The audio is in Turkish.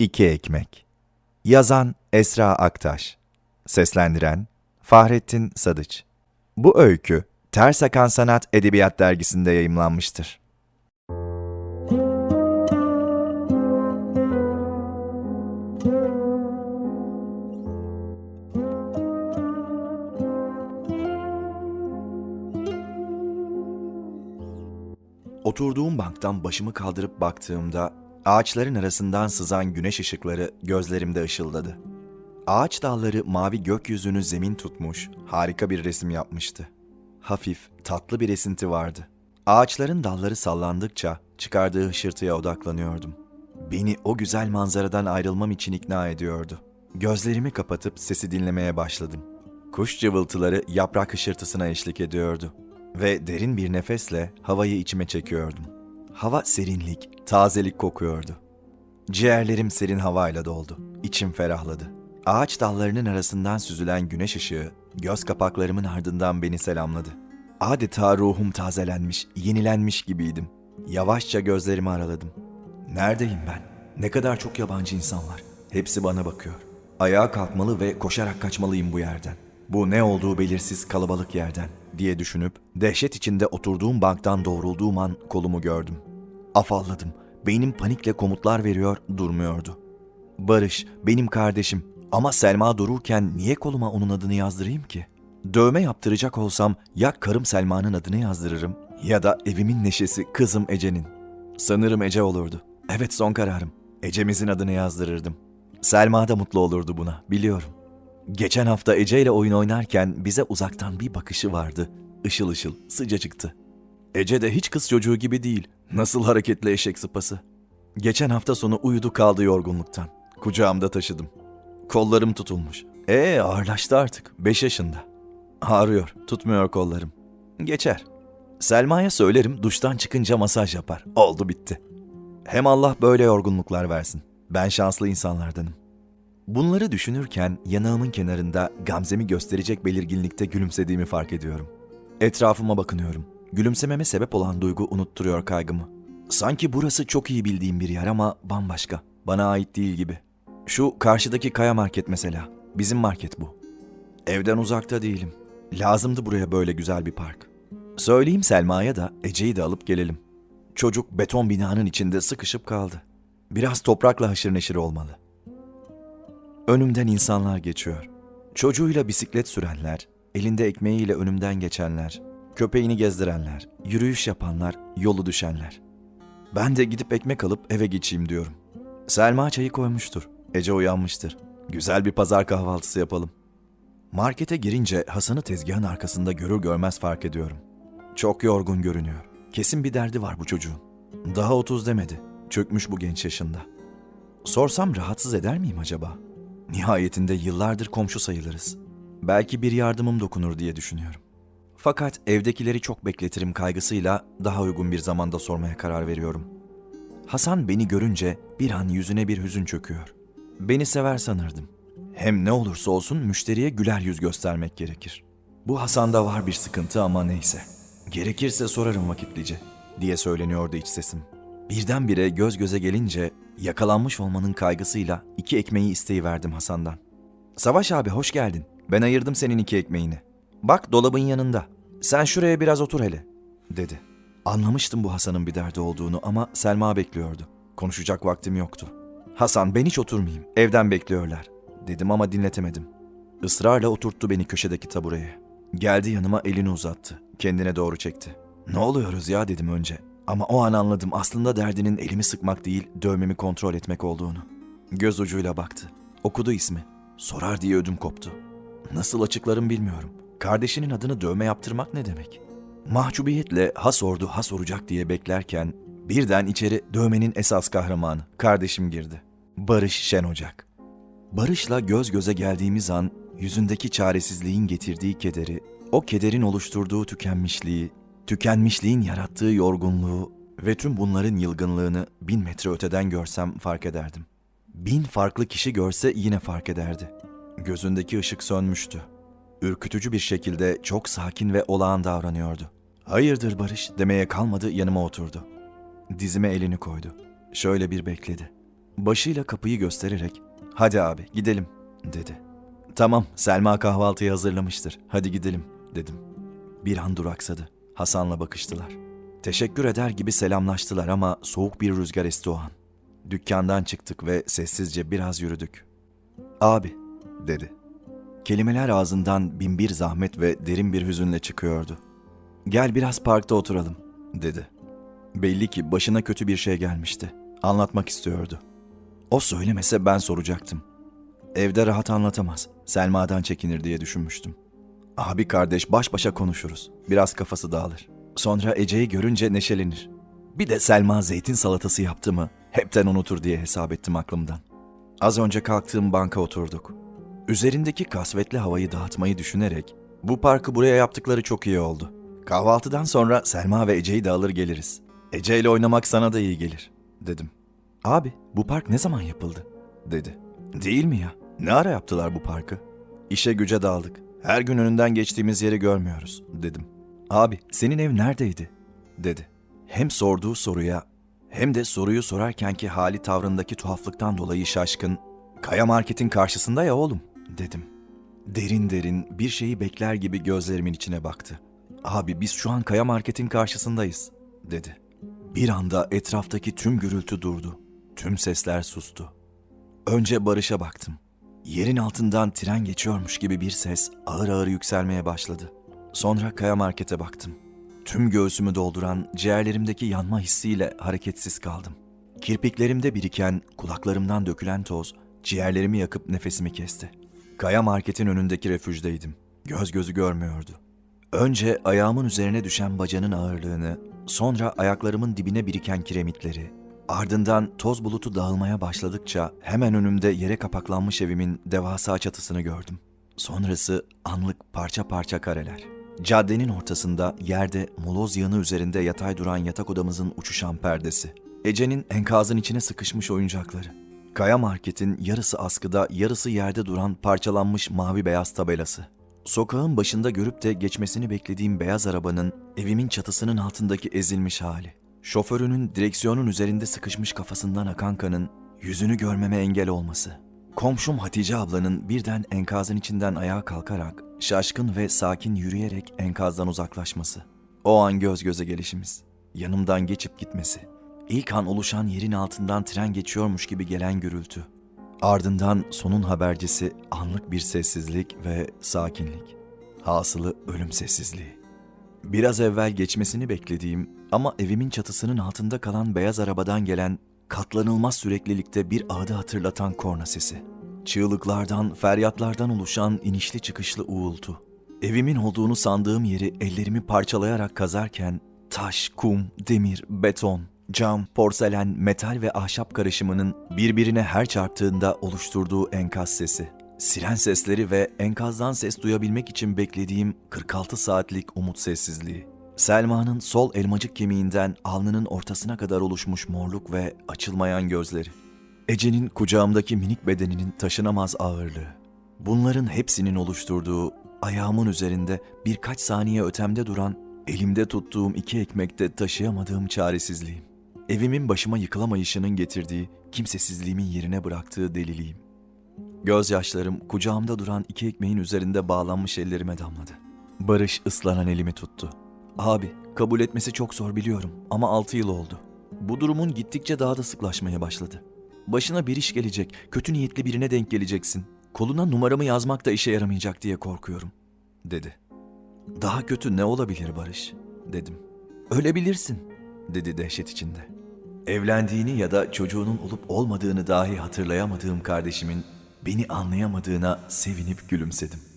İki Ekmek. Yazan Esra Aktaş. Seslendiren Fahrettin Sadıç. Bu öykü Ters Akan Sanat Edebiyat Dergisi'nde yayımlanmıştır. Oturduğum banktan başımı kaldırıp baktığımda ağaçların arasından sızan güneş ışıkları gözlerimde ışıldadı. Ağaç dalları mavi gökyüzünü zemin tutmuş, harika bir resim yapmıştı. Hafif, tatlı bir esinti vardı. Ağaçların dalları sallandıkça çıkardığı hışırtıya odaklanıyordum. Beni o güzel manzaradan ayrılmam için ikna ediyordu. Gözlerimi kapatıp sesi dinlemeye başladım. Kuş cıvıltıları yaprak hışırtısına eşlik ediyordu ve derin bir nefesle havayı içime çekiyordum. Hava serinlik, tazelik kokuyordu. Ciğerlerim serin havayla doldu. İçim ferahladı. Ağaç dallarının arasından süzülen güneş ışığı göz kapaklarımın ardından beni selamladı. Adeta ruhum tazelenmiş, yenilenmiş gibiydim. Yavaşça gözlerimi araladım. Neredeyim ben? Ne kadar çok yabancı insan var. Hepsi bana bakıyor. Ayağa kalkmalı ve koşarak kaçmalıyım bu yerden. Bu ne olduğu belirsiz kalabalık yerden diye düşünüp dehşet içinde oturduğum banktan doğrulduğum an kolumu gördüm. Afalladım. Beynim panikle komutlar veriyor, durmuyordu. Barış, benim kardeşim. Ama Selma dururken niye koluma onun adını yazdırayım ki? Dövme yaptıracak olsam ya karım Selma'nın adını yazdırırım ya da evimin neşesi kızım Ece'nin. Sanırım Ece olurdu. Evet son kararım. Ece'mizin adını yazdırırdım. Selma da mutlu olurdu buna, biliyorum. Geçen hafta Ece ile oyun oynarken bize uzaktan bir bakışı vardı. Işıl ışıl, sıcacıktı. Ece de hiç kız çocuğu gibi değil. Nasıl hareketli eşek sıpası. Geçen hafta sonu uyudu kaldı yorgunluktan. Kucağımda taşıdım. Kollarım tutulmuş. Ee ağırlaştı artık. Beş yaşında. Ağrıyor, tutmuyor kollarım. Geçer. Selma'ya söylerim duştan çıkınca masaj yapar. Oldu bitti. Hem Allah böyle yorgunluklar versin. Ben şanslı insanlardanım. Bunları düşünürken yanağımın kenarında Gamze'mi gösterecek belirginlikte gülümsediğimi fark ediyorum. Etrafıma bakınıyorum. Gülümsememe sebep olan duygu unutturuyor kaygımı. Sanki burası çok iyi bildiğim bir yer ama bambaşka. Bana ait değil gibi. Şu karşıdaki kaya market mesela. Bizim market bu. Evden uzakta değilim. Lazımdı buraya böyle güzel bir park. Söyleyeyim Selma'ya da Ece'yi de alıp gelelim. Çocuk beton binanın içinde sıkışıp kaldı. Biraz toprakla haşır neşir olmalı. Önümden insanlar geçiyor. Çocuğuyla bisiklet sürenler, elinde ekmeğiyle önümden geçenler, köpeğini gezdirenler, yürüyüş yapanlar, yolu düşenler. Ben de gidip ekmek alıp eve geçeyim diyorum. Selma çayı koymuştur. Ece uyanmıştır. Güzel bir pazar kahvaltısı yapalım. Markete girince Hasan'ı tezgahın arkasında görür görmez fark ediyorum. Çok yorgun görünüyor. Kesin bir derdi var bu çocuğun. Daha otuz demedi. Çökmüş bu genç yaşında. Sorsam rahatsız eder miyim acaba? Nihayetinde yıllardır komşu sayılırız. Belki bir yardımım dokunur diye düşünüyorum. Fakat evdekileri çok bekletirim kaygısıyla daha uygun bir zamanda sormaya karar veriyorum. Hasan beni görünce bir an yüzüne bir hüzün çöküyor. Beni sever sanırdım. Hem ne olursa olsun müşteriye güler yüz göstermek gerekir. Bu Hasan'da var bir sıkıntı ama neyse. Gerekirse sorarım vakitlice diye söyleniyordu iç sesim. Birdenbire göz göze gelince yakalanmış olmanın kaygısıyla iki ekmeği isteyiverdim Hasan'dan. Savaş abi hoş geldin. Ben ayırdım senin iki ekmeğini. Bak dolabın yanında. Sen şuraya biraz otur hele, dedi. Anlamıştım bu Hasan'ın bir derdi olduğunu ama Selma bekliyordu. Konuşacak vaktim yoktu. Hasan ben hiç oturmayayım. Evden bekliyorlar. Dedim ama dinletemedim. Israrla oturttu beni köşedeki tabureye. Geldi yanıma elini uzattı. Kendine doğru çekti. Ne oluyoruz ya dedim önce. Ama o an anladım aslında derdinin elimi sıkmak değil, dövmemi kontrol etmek olduğunu. Göz ucuyla baktı. Okudu ismi. Sorar diye ödüm koptu. Nasıl açıklarım bilmiyorum. Kardeşinin adını dövme yaptırmak ne demek? Mahcubiyetle ha sordu ha soracak diye beklerken birden içeri dövmenin esas kahramanı kardeşim girdi. Barış Şen Ocak. Barış'la göz göze geldiğimiz an yüzündeki çaresizliğin getirdiği kederi, o kederin oluşturduğu tükenmişliği, tükenmişliğin yarattığı yorgunluğu ve tüm bunların yılgınlığını bin metre öteden görsem fark ederdim. Bin farklı kişi görse yine fark ederdi. Gözündeki ışık sönmüştü. Ürkütücü bir şekilde çok sakin ve olağan davranıyordu. Hayırdır Barış demeye kalmadı yanıma oturdu. Dizime elini koydu. Şöyle bir bekledi. Başıyla kapıyı göstererek hadi abi gidelim dedi. Tamam Selma kahvaltıyı hazırlamıştır hadi gidelim dedim. Bir an duraksadı. Hasan'la bakıştılar. Teşekkür eder gibi selamlaştılar ama soğuk bir rüzgar esti o an. Dükkandan çıktık ve sessizce biraz yürüdük. Abi dedi. Kelimeler ağzından binbir zahmet ve derin bir hüzünle çıkıyordu. Gel biraz parkta oturalım dedi. Belli ki başına kötü bir şey gelmişti. Anlatmak istiyordu. O söylemese ben soracaktım. Evde rahat anlatamaz. Selma'dan çekinir diye düşünmüştüm. Abi kardeş baş başa konuşuruz. Biraz kafası dağılır. Sonra Ece'yi görünce neşelenir. Bir de Selma zeytin salatası yaptı mı hepten unutur diye hesap ettim aklımdan. Az önce kalktığım banka oturduk. Üzerindeki kasvetli havayı dağıtmayı düşünerek bu parkı buraya yaptıkları çok iyi oldu. Kahvaltıdan sonra Selma ve Ece'yi de alır geliriz. Ece ile oynamak sana da iyi gelir dedim. Abi bu park ne zaman yapıldı? dedi. Değil mi ya? Ne ara yaptılar bu parkı? İşe güce daldık. Her gün önünden geçtiğimiz yeri görmüyoruz dedim. Abi senin ev neredeydi? dedi. Hem sorduğu soruya hem de soruyu sorarkenki hali tavrındaki tuhaflıktan dolayı şaşkın. Kaya marketin karşısında ya oğlum dedim. Derin derin bir şeyi bekler gibi gözlerimin içine baktı. Abi biz şu an Kaya marketin karşısındayız dedi. Bir anda etraftaki tüm gürültü durdu. Tüm sesler sustu. Önce Barış'a baktım. Yerin altından tren geçiyormuş gibi bir ses ağır ağır yükselmeye başladı. Sonra Kaya Market'e baktım. Tüm göğsümü dolduran ciğerlerimdeki yanma hissiyle hareketsiz kaldım. Kirpiklerimde biriken, kulaklarımdan dökülen toz ciğerlerimi yakıp nefesimi kesti. Kaya Market'in önündeki refüjdeydim. Göz gözü görmüyordu. Önce ayağımın üzerine düşen bacanın ağırlığını, sonra ayaklarımın dibine biriken kiremitleri, ardından toz bulutu dağılmaya başladıkça hemen önümde yere kapaklanmış evimin devasa çatısını gördüm. Sonrası anlık parça parça kareler. Caddenin ortasında yerde moloz yığını üzerinde yatay duran yatak odamızın uçuşan perdesi. Ece'nin enkazın içine sıkışmış oyuncakları. Kaya Market'in yarısı askıda, yarısı yerde duran parçalanmış mavi beyaz tabelası. Sokağın başında görüp de geçmesini beklediğim beyaz arabanın evimin çatısının altındaki ezilmiş hali. Şoförünün direksiyonun üzerinde sıkışmış kafasından akan kanın yüzünü görmeme engel olması. Komşum Hatice ablanın birden enkazın içinden ayağa kalkarak şaşkın ve sakin yürüyerek enkazdan uzaklaşması. O an göz göze gelişimiz. Yanımdan geçip gitmesi. İlk an oluşan yerin altından tren geçiyormuş gibi gelen gürültü. Ardından sonun habercisi anlık bir sessizlik ve sakinlik. Hasılı ölüm sessizliği. Biraz evvel geçmesini beklediğim ama evimin çatısının altında kalan beyaz arabadan gelen katlanılmaz süreklilikte bir ağdı hatırlatan korna sesi. Çığlıklardan, feryatlardan oluşan inişli çıkışlı uğultu. Evimin olduğunu sandığım yeri ellerimi parçalayarak kazarken taş, kum, demir, beton, cam, porselen, metal ve ahşap karışımının birbirine her çarptığında oluşturduğu enkaz sesi. Siren sesleri ve enkazdan ses duyabilmek için beklediğim 46 saatlik umut sessizliği. Selma'nın sol elmacık kemiğinden alnının ortasına kadar oluşmuş morluk ve açılmayan gözleri. Ece'nin kucağımdaki minik bedeninin taşınamaz ağırlığı. Bunların hepsinin oluşturduğu ayağımın üzerinde birkaç saniye ötemde duran, elimde tuttuğum iki ekmekte taşıyamadığım çaresizliğim. Evimin başıma yıkılamayışının getirdiği, kimsesizliğimin yerine bıraktığı deliliğim. Gözyaşlarım kucağımda duran iki ekmeğin üzerinde bağlanmış ellerime damladı. Barış ıslanan elimi tuttu. Abi, kabul etmesi çok zor biliyorum ama altı yıl oldu. Bu durumun gittikçe daha da sıklaşmaya başladı. Başına bir iş gelecek, kötü niyetli birine denk geleceksin. Koluna numaramı yazmak da işe yaramayacak diye korkuyorum, dedi. Daha kötü ne olabilir Barış, dedim. Ölebilirsin, dedi dehşet içinde. Evlendiğini ya da çocuğunun olup olmadığını dahi hatırlayamadığım kardeşimin beni anlayamadığına sevinip gülümsedim.